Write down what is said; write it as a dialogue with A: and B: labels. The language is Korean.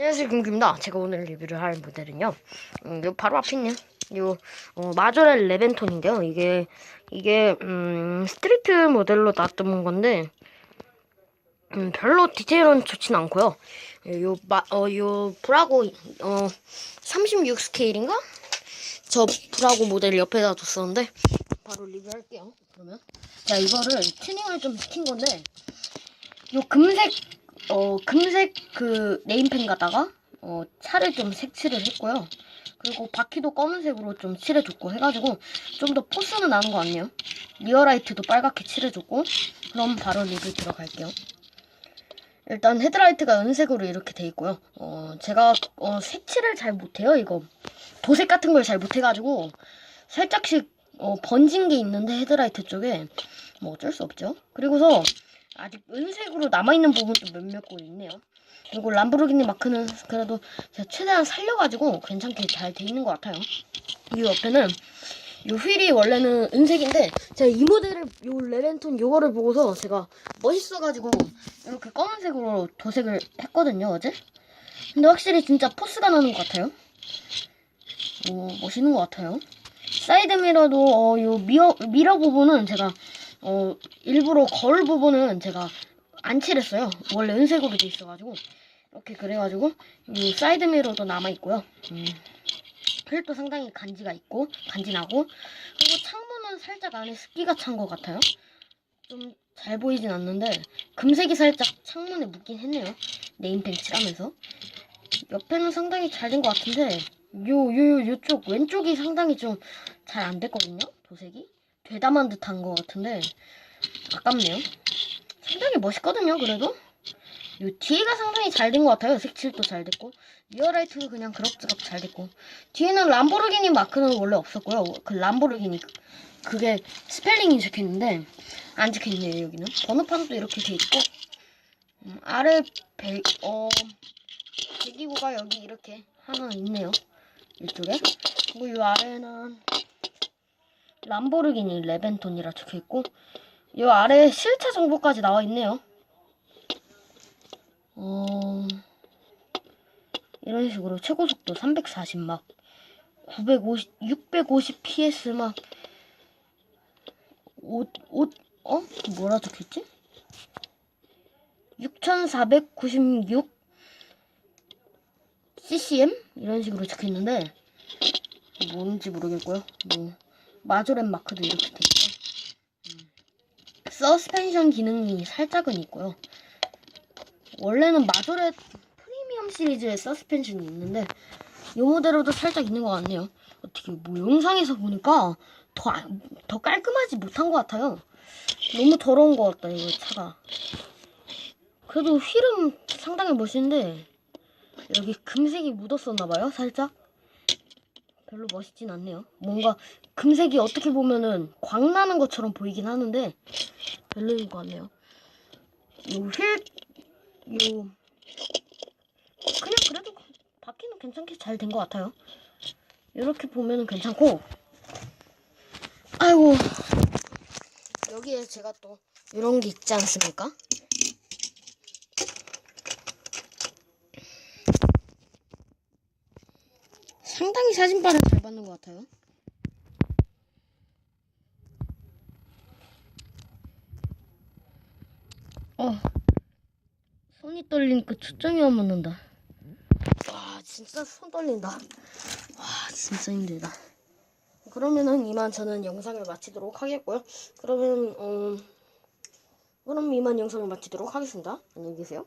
A: 안녕하세요 금규입니다. 제가 오늘 리뷰를 할 모델은요. 음, 요 바로 앞에 있는 요 어, 마조렐 레벤톤인데요. 이게 이게 음, 스트리트 모델로 놔둔 건데 음, 별로 디테일은 좋진 않고요. 요, 마, 어, 요 브라고 어, 36 스케일인가? 저 브라고 모델 옆에다 뒀었는데 바로 리뷰할게요. 그러면 자 이거를 튜닝을 좀 시킨 건데 요 금색 어 금색 그 네임펜 갖다가 어 차를 좀 색칠을 했고요. 그리고 바퀴도 검은색으로 좀 칠해줬고 해가지고 좀 더 포스는 나는 것 같네요. 리어라이트도 빨갛게 칠해줬고 그럼 바로 리뷰 들어갈게요. 일단 헤드라이트가 은색으로 이렇게 돼 있고요. 어 제가 어 색칠을 잘 못해요 이거 도색 같은 걸 잘 못해가지고 살짝씩 어, 번진 게 있는데 헤드라이트 쪽에 뭐 어쩔 수 없죠. 그리고서 아직 은색으로 남아있는 부분도 몇몇 곳 있네요. 그리고 람보르기니 마크는 그래도 제가 최대한 살려가지고 괜찮게 잘 돼 있는 것 같아요. 이 옆에는 이 휠이 원래는 은색인데 제가 이 모델을 요 레벤톤 요거를 보고서 제가 멋있어가지고 이렇게 검은색으로 도색을 했거든요 어제. 근데 확실히 진짜 포스가 나는 것 같아요. 오, 멋있는 것 같아요. 사이드 미러도 어, 요 미러, 미러 부분은 제가 어, 일부러 거울 부분은 제가 안 칠했어요. 원래 은색으로 돼 있어가지고 이렇게 그래가지고 이 사이드 미러도 남아 있고요. 음, 휠도 상당히 간지가 있고 간지나고 그리고 창문은 살짝 안에 습기가 찬 것 같아요. 좀 잘 보이진 않는데 금색이 살짝 창문에 묻긴 했네요. 네임펜 칠하면서 옆에는 상당히 잘 된 것 같은데 요, 요, 요쪽 왼쪽이 상당히 좀 잘 안 됐거든요. 도색이 되다만 듯한 것 같은데 아깝네요. 상당히 멋있거든요. 그래도 요 뒤에가 상당히 잘 된 것 같아요. 색칠도 잘 됐고 리어라이트도 그냥 그럭저럭 잘 됐고 뒤에는 람보르기니 마크는 원래 없었고요. 그 람보르기니 그- 그게 스펠링이 적혀있는데 안 적혀있네요. 여기는 번호판도 이렇게 돼 있고 음, 아래 배, 어 배기구가 여기 이렇게 하나 있네요. 이쪽에. 그리고 이 아래는 람보르기니 레벤톤이라 적혀 있고 이 아래 실차 정보까지 나와 있네요. 어 이런 식으로 최고 속도 340막 950 650 PS 막 옷, 옷, 어? 뭐라 적혀있지? 6496 CCM? 이런 식으로 적혀있는데 뭔지 모르겠고요. 뭐 마조렛 마크도 이렇게 돼 있고 음. 서스펜션 기능이 살짝은 있고요. 원래는 마조렛 프리미엄 시리즈의 서스펜션이 있는데 이 모델로도 살짝 있는 것 같네요. 어떻게 뭐 영상에서 보니까 더, 안- 더 깔끔하지 못한 것 같아요. 너무 더러운 것 같다 이거 차가. 그래도 휠은 상당히 멋있는데 여기 금색이 묻었었나봐요 살짝. 별로 멋있진 않네요. 뭔가 금색이 어떻게 보면은 광 나는 것처럼 보이긴 하는데 별로인 것 같네요. 요 휠, 요 그냥 그래도 바퀴는 괜찮게 잘 된 것 같아요. 이렇게 보면은 괜찮고 아이고 여기에 제가 또 이런 게 있지 않습니까? 상당히 사진빨을 잘 받는 것 같아요. 어, 손이 떨리니까 초점이 안 맞는다. 와, 진짜 손 떨린다. 와, 진짜 힘들다. 그러면은 이만 저는 영상을 마치도록 하겠고요. 그러면 어, 그럼 이만 영상을 마치도록 하겠습니다. 안녕히 계세요.